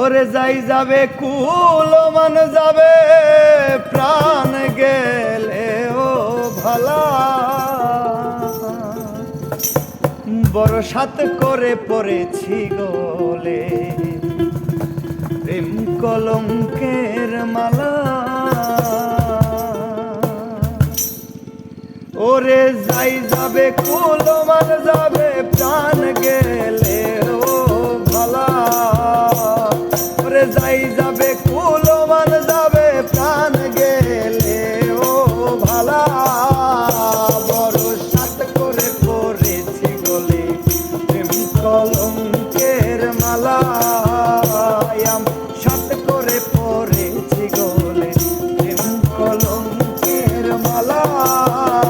ওরে যাই যাবে, কুলমান যাবে, প্রাণ গেলে ও ভালা। বরসাত করে পড়েছি গলে, প্রেম কলঙ্কের মালা। ওরে যাই যাবে, কুলমান যাবে, প্রাণ গেলে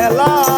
Hello.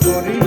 story.